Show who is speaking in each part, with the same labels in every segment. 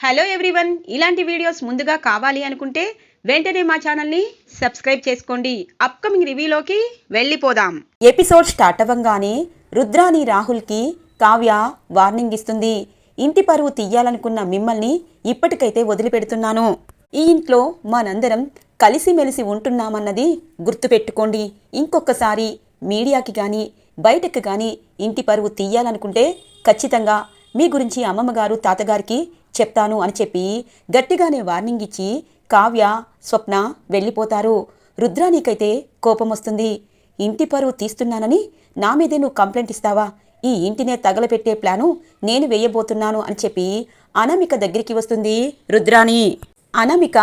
Speaker 1: Hello everyone ఇలాంటి videos ముందుగా కావాలి అనుకుంటే వెంటనే మా ఛానల్ని సబ్స్క్రైబ్ చేసుకోండి. అప్కమింగ్ రివ్యూలోకి వెళ్ళిపోదాం.
Speaker 2: ఎపిసోడ్ స్టార్ట్ అవ్వంగానే రుద్రాని రాహుల్కి కావ్య వార్నింగ్ ఇస్తుంది. ఇంటి పరువు తీయాలనుకున్న మిమ్మల్ని ఇప్పటికైతే వదిలిపెడుతున్నాను. ఈ ఇంట్లో మనందరం కలిసిమెలిసి ఉంటున్నామన్నది గుర్తుపెట్టుకోండి. ఇంకొకసారి మీడియాకి కానీ బయటకు కానీ ఇంటి పరువు తీయాలనుకుంటే ఖచ్చితంగా మీ గురించి అమ్మమ్మగారు తాతగారికి చెప్తాను అని చెప్పి గట్టిగానే వార్నింగ్ ఇచ్చి కావ్య స్వప్న వెళ్ళిపోతారు. రుద్రానికైతే కోపం వస్తుంది. ఇంటి పరువు తీస్తున్నానని నా మీదే నువ్వు కంప్లైంట్ ఇస్తావా? ఈ ఇంటినే తగలపెట్టే ప్లాను నేను వేయబోతున్నాను అని చెప్పి అనామిక దగ్గరికి వస్తుంది రుద్రాణి. అనామిక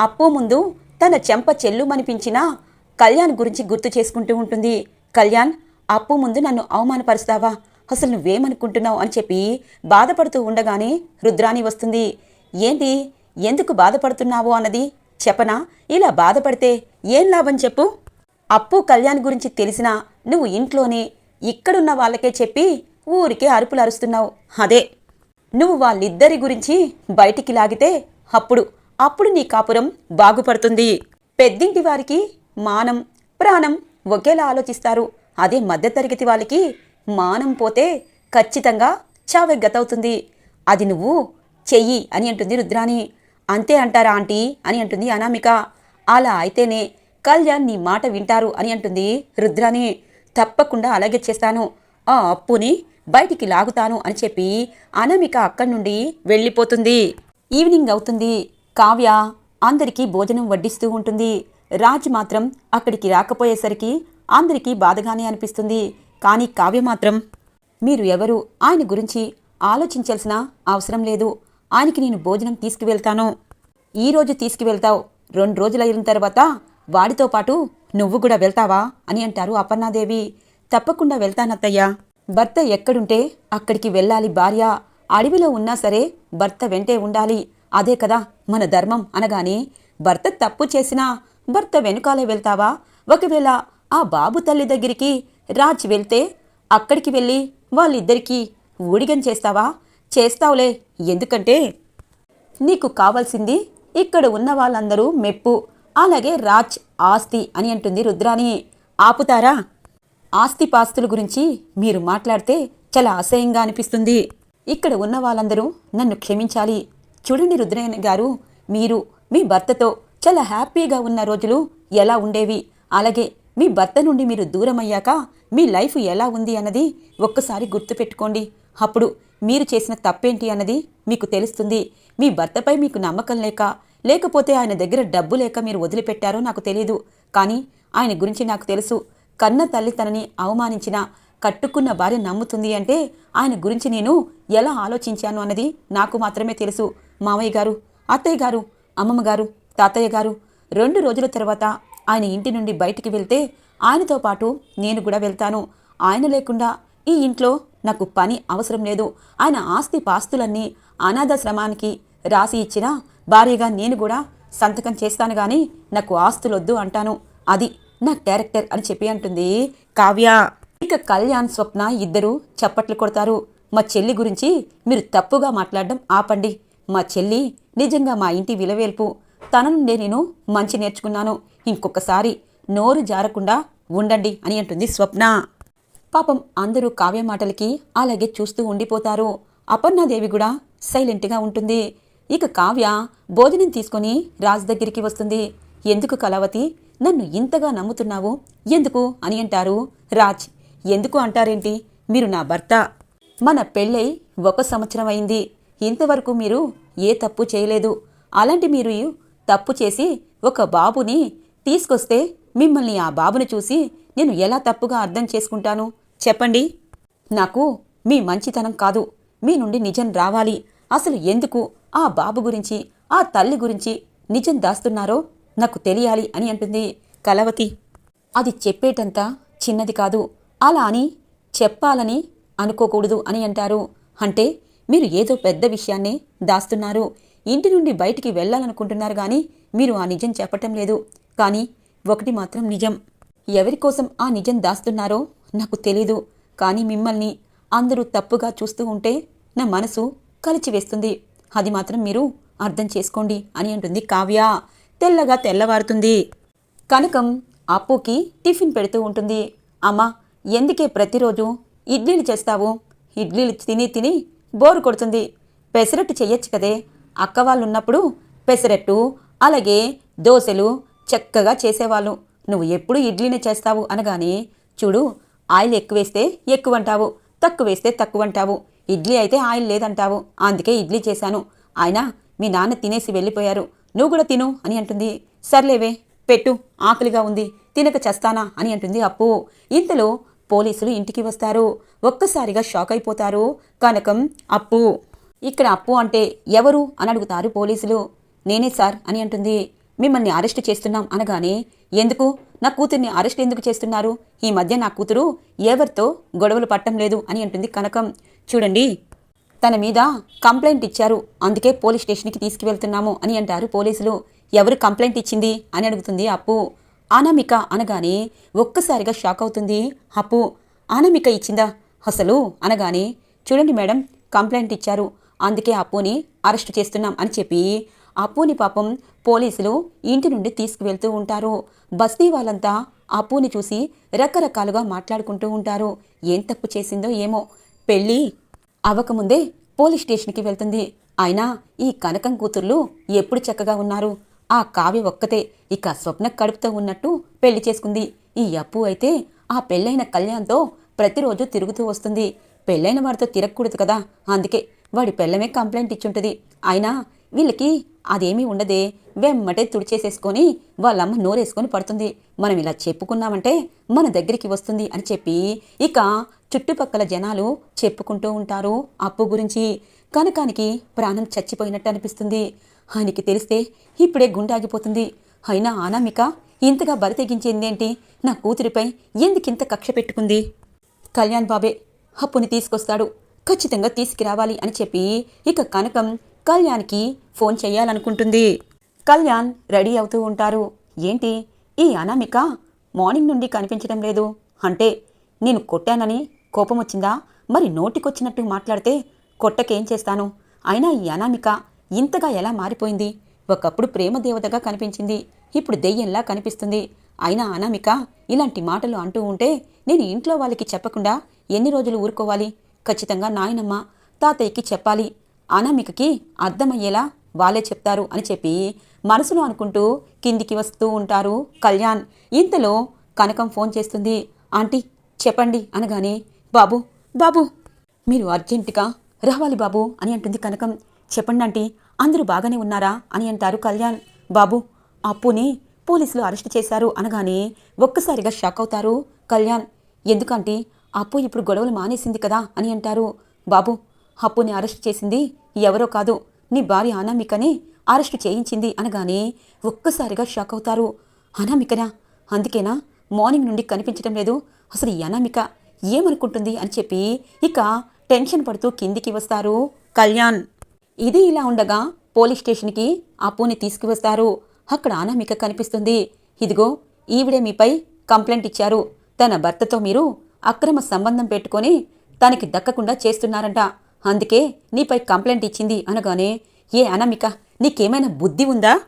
Speaker 2: అప్పు ముందు తన చెంప చెల్లుమనిపించిన కళ్యాణ్ గురించి గుర్తు చేసుకుంటూ ఉంటుంది. కళ్యాణ్ అప్పు ముందు నన్ను అవమానపరుస్తావా? అసలు నువ్వేమనుకుంటున్నావు అని చెప్పి బాధపడుతూ ఉండగానే రుద్రాణి వస్తుంది. ఏంటి ఎందుకు బాధపడుతున్నావు అన్నది? చెప్పనా? ఇలా బాధపడితే ఏం లాభం చెప్పు. అప్పు కళ్యాణ్ గురించి తెలిసినా నువ్వు ఇంట్లోనే ఇక్కడున్న వాళ్ళకే చెప్పి ఊరికే అరుపులు అరుస్తున్నావు. అదే. నువ్వు వాళ్ళిద్దరి గురించి బయటికి లాగితే అప్పుడు అప్పుడు నీ కాపురం బాగుపడుతుంది. పెద్దింటి వారికి మానం ప్రాణం ఒకేలా ఆలోచిస్తారు. అదే మధ్యతరగతి వాళ్ళకి మానం పోతే ఖచ్చితంగా చావే గతవుతుంది. అది నువ్వు చెయ్యి అని అంటుంది రుద్రాణి. అంతే అంటారా ఆంటీ? అని అంటుంది అనామిక. అలా అయితేనే కళ్యాణ్ నీ మాట వింటారు అని అంటుంది రుద్రాని తప్పకుండా అలాగే చేస్తాను. ఆ అప్పుని బయటికి లాగుతాను అని చెప్పి అనామిక అక్కడి నుండి వెళ్ళిపోతుంది. ఈవినింగ్ అవుతుంది. కావ్య అందరికీ భోజనం వడ్డిస్తూ ఉంటుంది. రాజ్ మాత్రం అక్కడికి రాకపోయేసరికి అందరికీ బాధగానే అనిపిస్తుంది. కానీ కావ్య మాత్రం మీరు ఎవరు? ఆయన గురించి ఆలోచించాల్సిన అవసరం లేదు. ఆయనకి నేను భోజనం తీసుకువెళ్తాను. ఈ రోజు తీసుకువెళ్తావు. రెండు రోజులైన తర్వాత వాడితో పాటు నువ్వు కూడా వెళ్తావా? అని అంటారు అపర్ణాదేవి. తప్పకుండా వెళ్తానత్తయ్యా. భర్త ఎక్కడుంటే అక్కడికి వెళ్ళాలి భార్య. అడవిలో ఉన్నా సరే భర్త వెంటే ఉండాలి. అదే కదా మన ధర్మం అనగానే భర్త తప్పు చేసినా భర్త వెనుకాలే వెళ్తావా? ఒకవేళ ఆ బాబు తల్లి దగ్గరికి రాజ్ వెళ్తే అక్కడికి వెళ్ళి వాళ్ళిద్దరికీ ఊడిగం చేస్తావా? చేస్తావులే. ఎందుకంటే నీకు కావాల్సింది ఇక్కడ ఉన్న వాళ్ళందరూ మెప్పు. అలాగే రాజ్ ఆస్తి అని అంటుంది రుద్రాని ఆపుతారా? ఆస్తి పాస్తుల గురించి మీరు మాట్లాడితే చాలా అసహ్యంగా అనిపిస్తుంది. ఇక్కడ ఉన్న వాళ్ళందరూ నన్ను క్షమించాలి. చూడండి రుద్రయ్య గారు మీరు మీ భర్తతో చాలా హ్యాపీగా ఉన్న రోజులు ఎలా ఉండేవి? అలాగే మీ భర్త నుండి మీరు దూరం అయ్యాక మీ లైఫ్ ఎలా ఉంది అన్నది ఒక్కసారి గుర్తుపెట్టుకోండి. అప్పుడు మీరు చేసిన తప్పేంటి అన్నది మీకు తెలుస్తుంది. మీ భర్తపై మీకు నమ్మకం లేక లేకపోతే ఆయన దగ్గర డబ్బు లేక మీరు వదిలిపెట్టారో నాకు తెలియదు కానీ ఆయన గురించి నాకు తెలుసు. కన్న తల్లి తనని అవమానించిన కట్టుకున్న భార్య నమ్ముతుంది అంటే ఆయన గురించి నేను ఎలా ఆలోచించాను అన్నది నాకు మాత్రమే తెలుసు. మామయ్య గారు అత్తయ్య గారు అమ్మమ్మ గారు తాతయ్య గారు రెండు రోజుల తర్వాత ఆయన ఇంటి నుండి బయటికి వెళ్తే ఆయనతో పాటు నేను కూడా వెళ్తాను. ఆయన లేకుండా ఈ ఇంట్లో నాకు పని అవసరం లేదు. ఆయన ఆస్తి పాస్తులన్నీ అనాథాశ్రమానికి రాసి ఇచ్చిన భార్యగా నేను కూడా సంతకం చేస్తాను గాని నాకు ఆస్తులొద్దు అంటాను. అది నా క్యారెక్టర్ అని చెప్పి అంటుంది కావ్య. ఇక కళ్యాణ్ స్వప్న ఇద్దరు చప్పట్లు కొడతారు. మా చెల్లి గురించి మీరు తప్పుగా మాట్లాడడం ఆపండి. మా చెల్లి నిజంగా మా ఇంటి విలవేల్పు. తన నుండే నేను మంచి నేర్చుకున్నాను. ఇంకొకసారి నోరు జారకుండా ఉండండి అని అంటుంది స్వప్న. పాపం అందరూ కావ్య మాటలకి అలాగే చూస్తూ ఉండిపోతారు. అపర్ణాదేవి కూడా సైలెంట్గా ఉంటుంది. ఇక కావ్య భోజనం తీసుకొని రాజ్ దగ్గరికి వస్తుంది. ఎందుకు కలవతి నన్ను ఇంతగా నమ్ముతున్నావు. ఎందుకు? అని అంటారు రాజ్. ఎందుకు అంటారేంటి? మీరు నా భర్త. మన పెళ్ళై ఒక సంవత్సరం అయింది. ఇంతవరకు మీరు ఏ తప్పు చేయలేదు. అలాంటి మీరు తప్పు చేసి ఒక బాబుని తీసుకొస్తే మిమ్మల్ని ఆ బాబుని చూసి నేను ఎలా తప్పుగా అర్థం చేసుకుంటాను? చెప్పండి. నాకు మీ మంచితనం కాదు. మీ నుండి నిజం రావాలి. అసలు ఎందుకు ఆ బాబు గురించి ఆ తల్లి గురించి నిజం దాస్తున్నారో నాకు తెలియాలి అని అంటుంది కలవతి అది చెప్పేటంత చిన్నది కాదు. అలా అని చెప్పాలని అనుకోకూడదు అని అంటారు. అంటే మీరు ఏదో పెద్ద విషయాన్నే దాస్తున్నారు. ఇంటి నుండి బయటికి వెళ్ళాలనుకుంటున్నారు కానీ మీరు ఆ నిజం చెప్పటం లేదు. కానీ ఒకటి మాత్రం నిజం. ఎవరి కోసం ఆ నిజం దాస్తున్నారో నాకు తెలీదు. కానీ మిమ్మల్ని అందరూ తప్పుగా చూస్తూ ఉంటే నా మనసు కలిచివేస్తుంది. అది మాత్రం మీరు అర్థం చేసుకోండి అని అంటుంది కావ్య. తెల్లగా తెల్లవారుతుంది. కనకం అప్పుకి టిఫిన్ పెడుతూ ఉంటుంది. అమ్మా ఎందుకే ప్రతిరోజు ఇడ్లీలు చేస్తావు? ఇడ్లీలు తిని తిని బోరు కొడుతుంది. పెసరట్టు చెయ్యొచ్చు కదే. అక్క వాళ్ళు ఉన్నప్పుడు పెసరట్టు అలాగే దోశలు చక్కగా చేసేవాళ్ళు. నువ్వు ఎప్పుడు ఇడ్లీనే చేస్తావు? అనగానే చూడు ఆయిల్ ఎక్కువేస్తే ఎక్కువ అంటావు తక్కువ వేస్తే తక్కువ అంటావు ఇడ్లీ అయితే ఆయిల్ లేదంటావు అందుకే ఇడ్లీ చేశాను. ఆయన మీ నాన్న తినేసి వెళ్ళిపోయారు. నువ్వు కూడా తిను అని అంటుంది. సర్లేవే పెట్టు ఆకలిగా ఉంది తినక చస్తానా? అని అంటుంది అప్పు. ఇంతలో పోలీసులు ఇంటికి వస్తారు. ఒక్కసారిగా షాక్ అయిపోతారు కనకం అప్పు. ఇక్కడ అప్పు అంటే ఎవరు? అని అడుగుతారు పోలీసులు. నేనే సార్ అని అంటుంది. మిమ్మల్ని అరెస్ట్ చేస్తున్నాం అనగానే ఎందుకు? నా కూతుర్ని అరెస్ట్ ఎందుకు చేస్తున్నారు? ఈ మధ్య నా కూతురు ఎవరితో గొడవలు పట్టం లేదు అని అంటుంది కనకం. చూడండి తన మీద కంప్లైంట్ ఇచ్చారు. అందుకే పోలీస్ స్టేషన్కి తీసుకువెళ్తున్నాము అని అంటారు పోలీసులు. ఎవరు కంప్లైంట్ ఇచ్చింది అని అడుగుతుంది అప్పు. అనామిక అనగానే ఒక్కసారిగా షాక్ అవుతుంది అప్పు. అనామిక ఇచ్చిందా? అసలు అనగానే చూడండి మేడం కంప్లైంట్ ఇచ్చారు. అందుకే అప్పుని అరెస్ట్ చేస్తున్నాం అని చెప్పి అప్పుని పాపం పోలీసులు ఇంటి నుండి తీసుకువెళ్తూ ఉంటారు. బస్తీ వాళ్ళంతా అప్పుని చూసి రకరకాలుగా మాట్లాడుకుంటూ ఉంటారు. ఏం తప్పు చేసిందో ఏమో పెళ్ళి అవ్వకముందే పోలీస్ స్టేషన్కి వెళ్తుంది. అయినా ఈ కనకం కూతుర్లు ఎప్పుడు చక్కగా ఉన్నారు? ఆ కావ్య ఒక్కతే ఇక స్వప్న కడుపుతో ఉన్నట్టు పెళ్ళి చేసుకుంది. ఈ అప్పు అయితే ఆ పెళ్ళైన కళ్యాణ్తో ప్రతిరోజు తిరుగుతూ వస్తుంది. పెళ్ళైన వారితో తిరగకూడదు కదా. అందుకే వాడి పెళ్ళమే కంప్లైంట్ ఇచ్చుంటుంది. అయినా వీళ్ళకి అదేమీ ఉండదే. వెమ్మటే తుడిచేసేసుకొని వాళ్ళమ్మ నోరేసుకొని పడుతుంది. మనం ఇలా చెప్పుకున్నామంటే మన దగ్గరికి వస్తుంది అని చెప్పి ఇక చుట్టుపక్కల జనాలు చెప్పుకుంటూ ఉంటారు అప్పు గురించి. కనకానికి ప్రాణం చచ్చిపోయినట్టు అనిపిస్తుంది. ఆయనకి తెలిస్తే ఇప్పుడే గుండాగిపోతుంది. అయినా అనామిక ఇంతగా బరి తెగించిందేంటి? నా కూతురిపై ఎందుకింత కక్ష పెట్టుకుంది? కళ్యాణ్ బాబే అప్పుని తీసుకొస్తాడు. ఖచ్చితంగా తీసుకురావాలి అని చెప్పి ఇక కనకం కళ్యాణ్కి ఫోన్ చేయాలనుకుంటుంది. కళ్యాణ్ రెడీ అవుతూ ఉంటారు. ఏంటి? ఈ అనామిక మార్నింగ్ నుండి కనిపించడం లేదు. అంటే నేను కొట్టానని కోపం వచ్చిందా? మరి నోటికొచ్చినట్టు మాట్లాడితే కొట్టకేం చేస్తాను? అయినా ఈ అనామిక ఇంతగా ఎలా మారిపోయింది? ఒకప్పుడు ప్రేమ దేవతగా కనిపించింది. ఇప్పుడు దెయ్యంలా కనిపిస్తుంది. అయినా అనామిక ఇలాంటి మాటలు అంటూ ఉంటే నేను ఇంట్లో వాళ్ళకి చెప్పకుండా ఎన్ని రోజులు ఊరుకోవాలి? ఖచ్చితంగా నాయనమ్మ తాతయ్యకి చెప్పాలి. అనామికకి అర్థమయ్యేలా వాళ్ళే చెప్తారు అని చెప్పి మనసులో అనుకుంటూ కిందికి వస్తూ ఉంటారు కళ్యాణ్. ఇంతలో కనకం ఫోన్ చేస్తుంది. ఆంటీ చెప్పండి అనగానే బాబు బాబు మీరు అర్జెంటుగా రావాలి బాబు అని అంటుంది కనకం. చెప్పండి ఆంటీ అందరూ బాగానే ఉన్నారా అని అంటారు కళ్యాణ్. బాబు అప్పుని పోలీసులు అరెస్ట్ చేశారు అనగానే ఒక్కసారిగా షాక్ అవుతారు కళ్యాణ్. ఎందుకంటే అప్పు ఇప్పుడు గొడవలు మానేసింది కదా అని అంటారు. బాబు అప్పుని అరెస్ట్ చేసింది ఎవరో కాదు నీ భార్య అనామికనే అరెస్ట్ చేయించింది అనగానే ఒక్కసారిగా షాక్ అవుతారు. అనామికనా? అందుకేనా? మార్నింగ్ నుండి కనిపించడం లేదు. అసలు ఈ అనామిక ఏమనుకుంటుంది అని చెప్పి ఇక టెన్షన్ పడుతూ కిందికి వస్తారు కళ్యాణ్. ఇది ఇలా ఉండగా పోలీస్ స్టేషన్కి అప్పుని తీసుకువస్తారు. అక్కడ అనామిక కనిపిస్తుంది. ఇదిగో ఈవిడే మీపై కంప్లైంట్ ఇచ్చారు. తన భర్తతో మీరు అక్రమ సంబంధం పెట్టుకొని తనకి దక్కకుండా చేస్తున్నారంట. అందుకే నీపై కంప్లైంట్ ఇచ్చింది అనగానే ఏ అనామిక నీకేమైనా బుద్ధి ఉందా?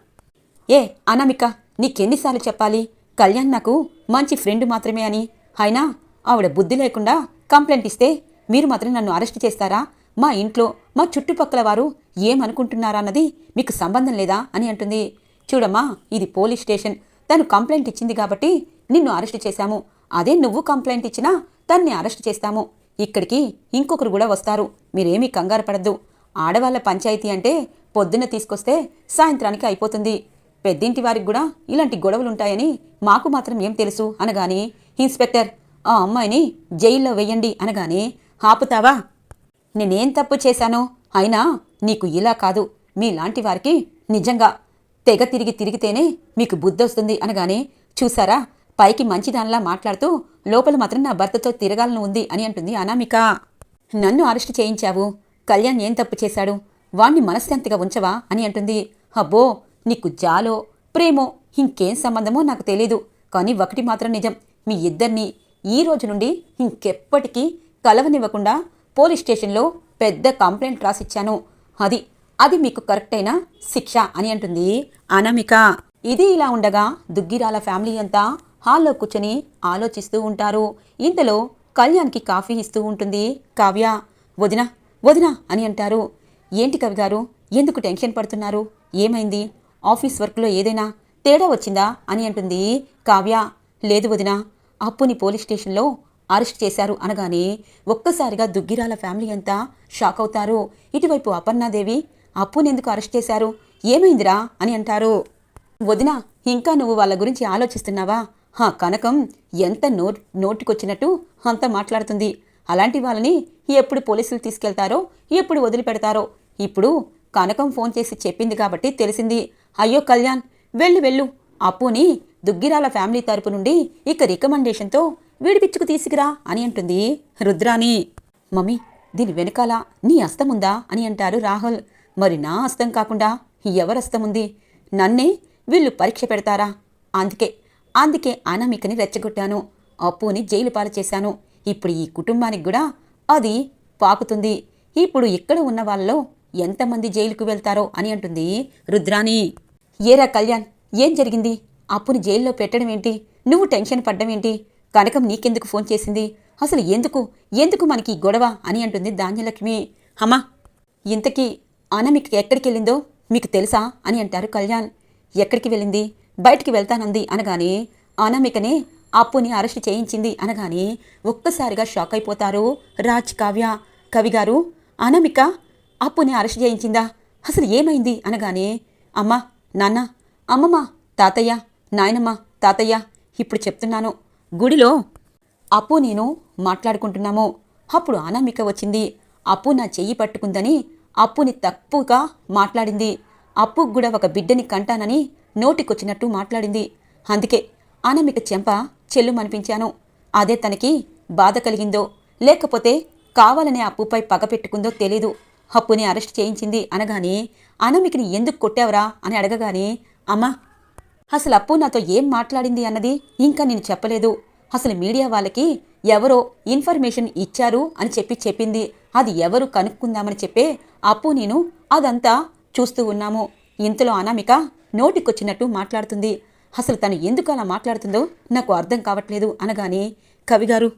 Speaker 2: ఏ అనామిక నీకెన్నిసార్లు చెప్పాలి? కళ్యాణ్ నాకు మంచి ఫ్రెండ్ మాత్రమే అని. అయినా ఆవిడ బుద్ధి లేకుండా కంప్లైంట్ ఇస్తే మీరు మాత్రం నన్ను అరెస్ట్ చేస్తారా? మా ఇంట్లో మా చుట్టుపక్కల వారు ఏమనుకుంటున్నారా అన్నది మీకు సంబంధం లేదా? అని అంటుంది. చూడమ్మా ఇది పోలీస్ స్టేషన్. తను కంప్లైంట్ ఇచ్చింది కాబట్టి నిన్ను అరెస్ట్ చేశాము. అదే నువ్వు కంప్లైంట్ ఇచ్చినా తన్ని అరెస్ట్ చేస్తాము. ఇక్కడికి ఇంకొకరు కూడా వస్తారు. మీరేమీ కంగారు పడద్దు. ఆడవాళ్ళ పంచాయతీ అంటే పొద్దున్న తీసుకొస్తే సాయంత్రానికి అయిపోతుంది. పెద్దింటి వారికి కూడా ఇలాంటి గొడవలుంటాయని మాకు మాత్రం ఏం తెలుసు అనగాని ఇన్స్పెక్టర్ ఆ అమ్మాయిని జైల్లో వెయ్యండి అనగానే ఆపుతావా? నేనేం తప్పు చేశానో? అయినా నీకు ఇలా కాదు. మీలాంటి వారికి నిజంగా తెగ తిరిగి తిరిగితేనే మీకు బుద్ధొస్తుంది అనగానే చూసారా? పైకి మంచిదానిలా మాట్లాడుతూ లోపల మాత్రం నా భర్తతో తిరగాలని ఉంది అని అంటుంది అనామిక. నన్ను అరెస్ట్ చేయించావు. కళ్యాణ్ ఏం తప్పు చేశాడు? వాణ్ణి మనశ్శాంతిగా ఉంచవా అని అంటుంది. అబ్బో నీకు జాలో ప్రేమో ఇంకేం సంబంధమో నాకు తెలీదు. కానీ ఒకటి మాత్రం నిజం. మీ ఇద్దరిని ఈ రోజు నుండి ఇంకెప్పటికీ కలవనివ్వకుండా పోలీస్ స్టేషన్లో పెద్ద కంప్లైంట్ రాసిచ్చాను. అది అది మీకు కరెక్ట్ అయిన శిక్ష అని అంటుంది అనామిక. ఇది ఇలా ఉండగా దుగ్గిరాల ఫ్యామిలీ అంతా హాల్లో కూర్చొని ఆలోచిస్తూ ఉంటారు. ఇంతలో కళ్యాణ్కి కాఫీ ఇస్తూ ఉంటుంది. కావ్య వదిన వదిన అని అంటారు. ఏంటి కవి గారు? ఎందుకు టెన్షన్ పడుతున్నారు? ఏమైంది? ఆఫీస్ వర్క్లో ఏదైనా తేడా వచ్చిందా? అని అంటుంది కావ్య. లేదు వదిన అప్పుని పోలీస్ స్టేషన్లో అరెస్ట్ చేశారు అనగానే ఒక్కసారిగా దుగ్గిరాల ఫ్యామిలీ అంతా షాక్ అవుతారు. ఇటువైపు అపర్ణాదేవి అప్పునెందుకు అరెస్ట్ చేశారు? ఏమైందిరా? అని అంటారు. వదిన ఇంకా నువ్వు వాళ్ళ గురించి ఆలోచిస్తున్నావా? హా కనకం ఎంత నో నోటికొచ్చినట్టు అంత మాట్లాడుతుంది. అలాంటి వాళ్ళని ఎప్పుడు పోలీసులు తీసుకెళ్తారో ఎప్పుడు వదిలిపెడతారో. ఇప్పుడు కనకం ఫోన్ చేసి చెప్పింది కాబట్టి తెలిసింది. అయ్యో కళ్యాణ్ వెళ్ళు వెళ్ళు. అప్పుని దుగ్గిరాల ఫ్యామిలీ తరపు నుండి ఇక రికమెండేషన్తో విడిపించుకు తీసుకురా అని అంటుంది రుద్రాని మమ్మీ దీని వెనకాల నీ అస్తముందా అని అంటారు రాహుల్. మరి నా అస్తం కాకుండా ఎవరస్తముంది నన్నే వీళ్ళు పరీక్ష పెడతారా? అందుకే అందుకే అనామికని రెచ్చగొట్టాను. అప్పుని జైలు పాలు చేశాను. ఇప్పుడు ఈ కుటుంబానికి కూడా అది పాకుతుంది. ఇప్పుడు ఇక్కడ ఉన్న వాళ్ళలో ఎంతమంది జైలుకు వెళ్తారో అని అంటుంది రుద్రాణి. ఏరా కళ్యాణ్ ఏం జరిగింది? అప్పుని జైల్లో పెట్టడం ఏంటి? నువ్వు టెన్షన్ పడ్డం ఏంటి? కనకం నీకెందుకు ఫోన్ చేసింది? అసలు ఎందుకు? ఎందుకు మనకి గొడవ? అని అంటుంది ధాన్యలక్ష్మి. అమ్మా ఇంతకీ అనామిక ఎక్కడికి వెళ్ళిందో మీకు తెలుసా? అని అంటారు కళ్యాణ్. ఎక్కడికి వెళ్ళింది? బయటికి వెళ్తానంది అనగానే అనామికనే అప్పుని అరెస్ట్ చేయించింది అనగానే ఒక్కసారిగా షాక్ అయిపోతారు రాజ్ కావ్య. కవి గారు అనామిక అప్పుని అరెస్ట్ చేయించిందా? అసలు ఏమైంది అనగానే అమ్మా నాన్న అమ్మమ్మ తాతయ్య నాయనమ్మ తాతయ్య ఇప్పుడు చెప్తున్నాను గుడిలో అప్పు నేను మాట్లాడుకుంటున్నాము. అప్పుడు అనామిక వచ్చింది అప్పు నా చెయ్యి పట్టుకుందని అప్పుని తప్పుగా మాట్లాడింది. అప్పుకు కూడా ఒక బిడ్డని కంటానని నోటికొచ్చినట్టు మాట్లాడింది. అందుకే అనమిక చెంప చెల్లుమనిపించాను. అదే తనకి బాధ కలిగిందో లేకపోతే కావాలనే అప్పుపై పగ పెట్టుకుందో తెలీదు. అప్పుని అరెస్ట్ చేయించింది అనగానే అనమికని ఎందుకు కొట్టావురా అని అడగగానే అమ్మా అసలు అప్పు నాతో ఏం మాట్లాడింది అన్నది ఇంకా నేను చెప్పలేదు. అసలు మీడియా వాళ్ళకి ఎవరో ఇన్ఫర్మేషన్ ఇచ్చారు అని చెప్పి చెప్పింది. అది ఎవరు కనుక్కుందామని చెప్పే అప్పు నేను అదంతా చూస్తూ ఉన్నాము. ఇంతలో అనామిక నోటికొచ్చినట్టు మాట్లాడుతుంది. అసలు తను ఎందుకు అలా మాట్లాడుతుందో నాకు అర్థం కావట్లేదు అనగానే కవిగారు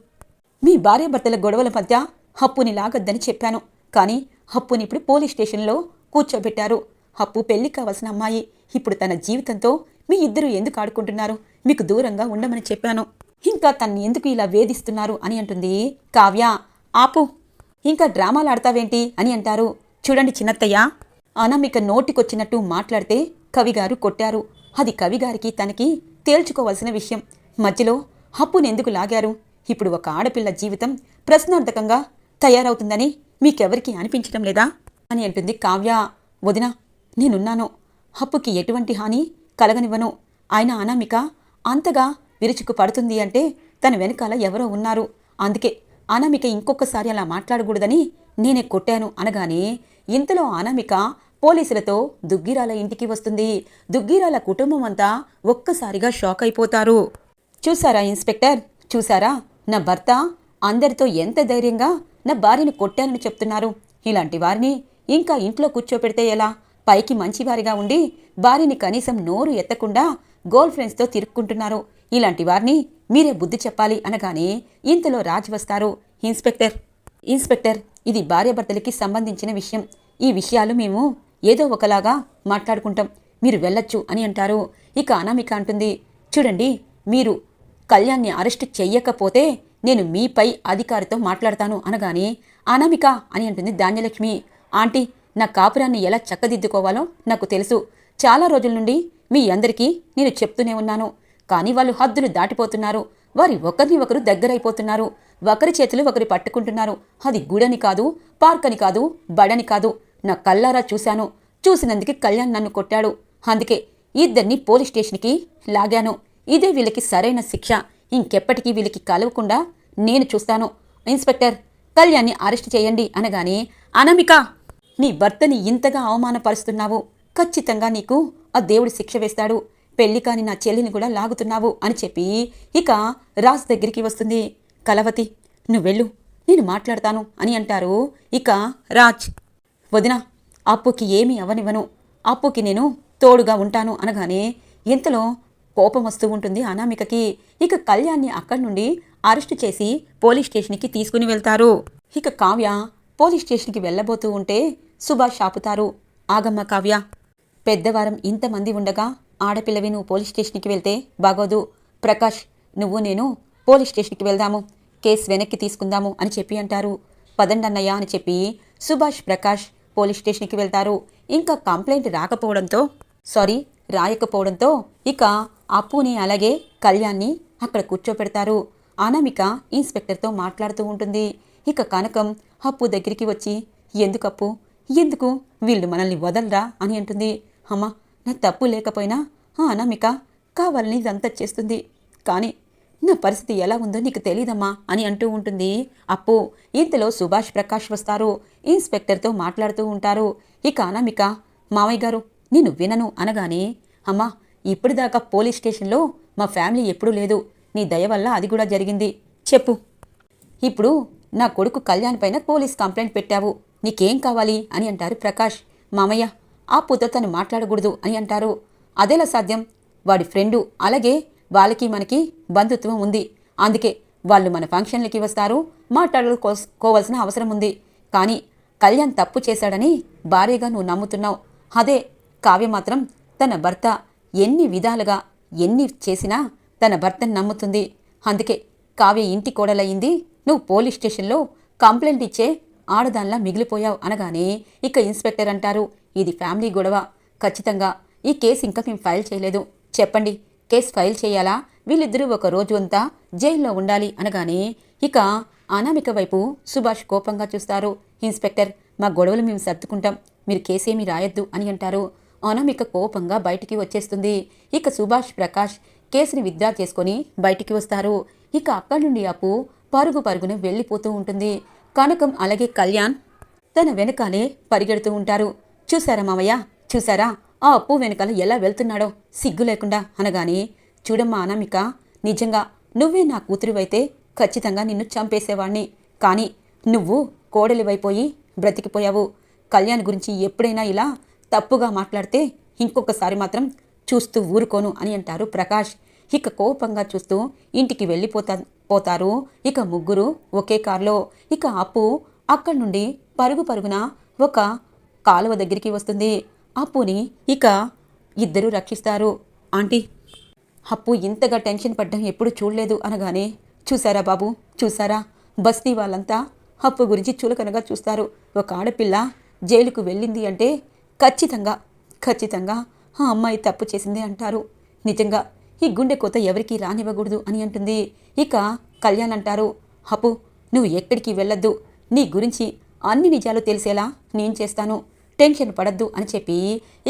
Speaker 2: మీ భార్యాభర్తల గొడవల మధ్య హప్పుని లాగొద్దని చెప్పాను. కానీ హప్పుని ఇప్పుడు పోలీస్ స్టేషన్లో కూర్చోబెట్టారు. హప్పు పెళ్ళి కావాల్సిన అమ్మాయి. ఇప్పుడు తన జీవితంతో మీ ఇద్దరు ఎందుకు ఆడుకుంటున్నారు? మీకు దూరంగా ఉండమని చెప్పాను. ఇంకా తన్ని ఎందుకు ఇలా వేధిస్తున్నారు? అని అంటుంది కావ్య. ఆపు ఇంకా డ్రామాలు ఆడతావేంటి? అని అంటారు. చూడండి చిన్నత్తయ్య అనామిక నోటికొచ్చినట్టు మాట్లాడితే కవిగారు కొట్టారు. అది కవిగారికి తనకి తేల్చుకోవలసిన విషయం. మధ్యలో హప్పునెందుకు లాగారు? ఇప్పుడు ఒక ఆడపిల్ల జీవితం ప్రశ్నార్థకంగా తయారవుతుందని మీకెవరికి అనిపించడం లేదా? అని అంటుంది కావ్య. వదిన నేనున్నాను. హప్పుకి ఎటువంటి హాని కలగనివ్వను. ఆయన అనామిక అంతగా విరుచుకు పడుతుంది అంటే తన వెనకాల ఎవరో ఉన్నారు. అందుకే అనామిక ఇంకొకసారి అలా మాట్లాడకూడదని నేనే కొట్టాను అనగానే ఇంతలో అనామిక పోలీసులతో దుగ్గిరాల ఇంటికి వస్తుంది. దుగ్గిరాల కుటుంబం అంతా ఒక్కసారిగా షాక్ అయిపోతారు. చూసారా ఇన్స్పెక్టర్? చూసారా నా భర్త అందరితో ఎంత ధైర్యంగా నా భార్యను కొట్టానని చెప్తున్నారు. ఇలాంటి వారిని ఇంకా ఇంట్లో కూర్చోపెడితే ఎలా? పైకి మంచివారిగా ఉండి భార్యని కనీసం నోరు ఎత్తకుండా గోల్ ఫ్రెండ్స్తో తిరుక్కుంటున్నారు. ఇలాంటి వారిని మీరే బుద్ధి చెప్పాలి అనగానే ఇంతలో రాజ్ వస్తారు. ఇన్స్పెక్టర్ ఇన్స్పెక్టర్ ఇది భార్యాభర్తలకి సంబంధించిన విషయం. ఈ విషయాలు మేము ఏదో ఒకలాగా మాట్లాడుకుంటాం. మీరు వెళ్ళొచ్చు అని అంటారు. ఇక అనామిక అంటుంది చూడండి మీరు కళ్యాణ్ని అరెస్ట్ చెయ్యకపోతే నేను మీపై అధికారితో మాట్లాడతాను అనగానే అనామిక అని అంటుంది ధాన్యలక్ష్మి. ఆంటీ నా కాపురాన్ని ఎలా చక్కదిద్దుకోవాలో నాకు తెలుసు. చాలా రోజుల నుండి మీ అందరికీ నేను చెప్తూనే ఉన్నాను. కానీ వాళ్ళు హద్దులు దాటిపోతున్నారు. వారి ఒకరిని ఒకరు దగ్గరైపోతున్నారు. ఒకరి చేతులు ఒకరి పట్టుకుంటున్నారు. అది గుడని కాదు పార్క్ అని కాదు బడని కాదు. నా కల్లారా చూశాను. చూసినందుకే కళ్యాణ్ నన్ను కొట్టాడు. అందుకే ఇద్దరిని పోలీస్ స్టేషన్కి లాగాను. ఇదే వీళ్ళకి సరైన శిక్ష. ఇంకెప్పటికీ వీళ్ళకి కలవకుండా నేను చూస్తాను. ఇన్స్పెక్టర్ కళ్యాణ్ని అరెస్ట్ చేయండి అనగానే అనమిక నీ భర్తని ఇంతగా అవమానపరుస్తున్నావు. ఖచ్చితంగా నీకు ఆ దేవుడు శిక్ష వేస్తాడు. పెళ్ళి కాని నా చెల్లిని కూడా లాగుతున్నావు అని చెప్పి ఇక రాజ్ దగ్గరికి వస్తుంది. కలవతి నువ్వెళ్ళు. నేను మాట్లాడతాను అని అంటారు ఇక రాజ్. వదిన అప్పుకి ఏమీ అవనివ్వను. అప్పుకి నేను తోడుగా ఉంటాను అనగానే ఇంతలో కోపం వస్తూ ఉంటుంది అనామికకి. ఇక కళ్యాణ్ని అక్కడి నుండి అరెస్టు చేసి పోలీస్ స్టేషన్కి తీసుకుని వెళ్తారు. ఇక కావ్య పోలీస్ స్టేషన్కి వెళ్ళబోతూ ఉంటే సుభాష్ ఆపుతారు. ఆగమ్మ కావ్య పెద్దవారం ఇంతమంది ఉండగా ఆడపిల్లవి నువ్వు పోలీస్ స్టేషన్కి వెళ్తే బాగోదు. ప్రకాష్ నువ్వు నేను పోలీస్ స్టేషన్కి వెళ్దాము. కేసు వెనక్కి తీసుకుందాము అని చెప్పి అంటారు. పదండన్నయ్య అని చెప్పి సుభాష్ ప్రకాష్ పోలీస్ స్టేషన్కి వెళ్తారు. ఇంకా కంప్లైంట్ రాకపోవడంతో సారీ రాయకపోవడంతో ఇక అప్పుని అలాగే కళ్యాణ్ని అక్కడ కూర్చోపెడతారు. అనామిక ఇన్స్పెక్టర్తో మాట్లాడుతూ ఉంటుంది. ఇక కనకం అప్పు దగ్గరికి వచ్చి ఎందుకప్పు ఎందుకు? వీళ్ళు మనల్ని వదలరా? అని అంటుంది. అమ్మా నా తప్పు లేకపోయినా ఆ అనామిక కావాలని ఇదంతా చేస్తుంది. కానీ నా పరిస్థితి ఎలా ఉందో నీకు తెలీదమ్మా అని అంటూ ఉంటుంది. అప్పు ఇంతలో సుభాష్ ప్రకాష్ వస్తారు. ఇన్స్పెక్టర్తో మాట్లాడుతూ ఉంటారు. ఇక అనామిక మామయ్య గారు నేను వినను అనగానే అమ్మా ఇప్పటిదాకా పోలీస్ స్టేషన్లో మా ఫ్యామిలీ ఎప్పుడూ లేదు. నీ దయ వల్ల అది కూడా జరిగింది. చెప్పు. ఇప్పుడు నా కొడుకు కళ్యాణ్ పైన పోలీస్ కంప్లైంట్ పెట్టావు. నీకేం కావాలి అని అంటారు ప్రకాష్. మామయ్య ఆ పుత్ర తను మాట్లాడకూడదు అని అంటారు. అదేలా సాధ్యం? వాడి ఫ్రెండు అలాగే వాళ్ళకి మనకి బంధుత్వం ఉంది. అందుకే వాళ్ళు మన ఫంక్షన్లకి వస్తారు. మాట్లాడుకోవాల్సిన అవసరం ఉంది. కానీ కళ్యాణ్ తప్పు చేశాడని భార్యగా నువ్వు నమ్ముతున్నావు. అదే కావ్య మాత్రం తన భర్త ఎన్ని విధాలుగా ఎన్ని చేసినా తన భర్తను నమ్ముతుంది. అందుకే కావ్య ఇంటి కోడలయ్యింది. నువ్వు పోలీస్ స్టేషన్లో కంప్లైంట్ ఇచ్చే ఆడదానిలా మిగిలిపోయావు అనగానే ఇక ఇన్స్పెక్టర్ అంటారు ఇది ఫ్యామిలీ గొడవ. ఖచ్చితంగా ఈ కేసు ఇంకా మేము ఫైల్ చేయలేదు. చెప్పండి. కేసు ఫైల్ చేయాలా? వీళ్ళిద్దరూ ఒక రోజు అంతా జైల్లో ఉండాలి అనగానే ఇక అనామిక వైపు సుభాష్ కోపంగా చూస్తారు. ఇన్స్పెక్టర్ మా గొడవలు మేము సర్దుకుంటాం. మీరు కేసేమీ రాయొద్దు అని అంటారు. అనామిక కోపంగా బయటికి వచ్చేస్తుంది. ఇక సుభాష్ ప్రకాష్ కేసుని విత్డ్రా చేసుకొని బయటికి వస్తారు. ఇక అక్కడి నుండి అప్పు పరుగు పరుగున వెళ్ళిపోతూ ఉంటుంది. కనకం అలాగే కళ్యాణ్ తన వెనకాలే పరిగెడుతూ ఉంటారు. చూసారా మామయ్య? చూసారా ఆ అప్పు వెనకాల ఎలా వెళ్తున్నాడో సిగ్గు లేకుండా అనగానే చూడమ్మా అనామిక నిజంగా నువ్వే నా కూతురివైతే ఖచ్చితంగా నిన్ను చంపేసేవాణ్ణి. కానీ నువ్వు కోడలివైపోయి బ్రతికిపోయావు. కళ్యాణ్ గురించి ఎప్పుడైనా ఇలా తప్పుగా మాట్లాడితే ఇంకొకసారి మాత్రం చూస్తూ ఊరుకోను అని అంటారు ప్రకాష్. ఇక కోపంగా చూస్తూ ఇంటికి వెళ్ళిపోతా పోతారు. ఇక ముగ్గురు ఒకే కారులో. ఇక అప్పు అక్కడి నుండి పరుగు పరుగున ఒక కాలువ దగ్గరికి వస్తుంది. అప్పుని ఇక ఇద్దరూ రక్షిస్తారు. ఆంటీ అప్పు ఇంతగా టెన్షన్ పడ్డం ఎప్పుడు చూడలేదు అనగానే చూసారా బాబు? చూసారా బస్తీ వాళ్ళంతా అప్పు గురించి చులకనగా చూస్తారు. ఒక ఆడపిల్ల జైలుకు వెళ్ళింది అంటే ఖచ్చితంగా ఖచ్చితంగా ఆ అమ్మాయి తప్పు చేసింది అంటారు. నిజంగా ఈ గుండె కోత ఎవరికీ రానివ్వకూడదు అని అంటుంది. ఇక కళ్యాణ్ అంటారు అప్పు నువ్వు ఎక్కడికి వెళ్ళొద్దు. నీ గురించి అన్ని నిజాలు తెలిసేలా నేను చేస్తాను. టెన్షన్ పడద్దు అని చెప్పి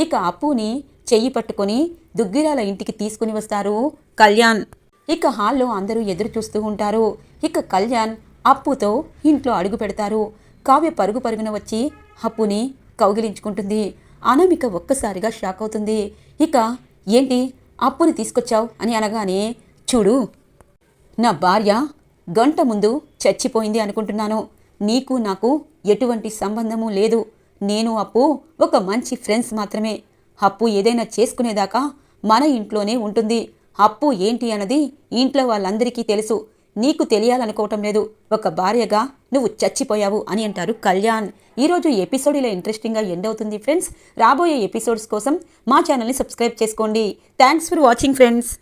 Speaker 2: ఇక అప్పుని చెయ్యి పట్టుకొని దుగ్గిరాల ఇంటికి తీసుకుని వస్తారు కళ్యాణ్. ఇక హాల్లో అందరూ ఎదురు చూస్తూ ఉంటారు. ఇక కళ్యాణ్ అప్పుతో ఇంట్లో అడుగు పెడతారు. కావ్య పరుగు పరుగున వచ్చి అప్పుని కౌగిలించుకుంటుంది. అనామిక ఒక్కసారిగా షాక్ అవుతుంది. ఇక ఏంటి అప్పుని తీసుకొచ్చావు అని అనగానే చూడు నా భార్య గంట ముందు చచ్చిపోయింది అనుకుంటున్నాను. నీకు నాకు ఎటువంటి సంబంధము లేదు. నేను అప్పు ఒక మంచి ఫ్రెండ్స్ మాత్రమే. అప్పు ఏదైనా చేసుకునేదాకా మన ఇంట్లోనే ఉంటుంది. అప్పు ఏంటి అన్నది ఇంట్లో వాళ్ళందరికీ తెలుసు. నీకు తెలియాలనుకోవటం లేదు. ఒక భార్యగా నువ్వు చచ్చిపోయావు అని అంటారు కళ్యాణ్. ఈరోజు ఎపిసోడ్ ఇలా ఇంట్రెస్టింగ్గా ఎండ్ అవుతుంది ఫ్రెండ్స్. రాబోయే ఎపిసోడ్స్ కోసం మా ఛానల్ని సబ్స్క్రైబ్ చేసుకోండి. Thanks for watching friends.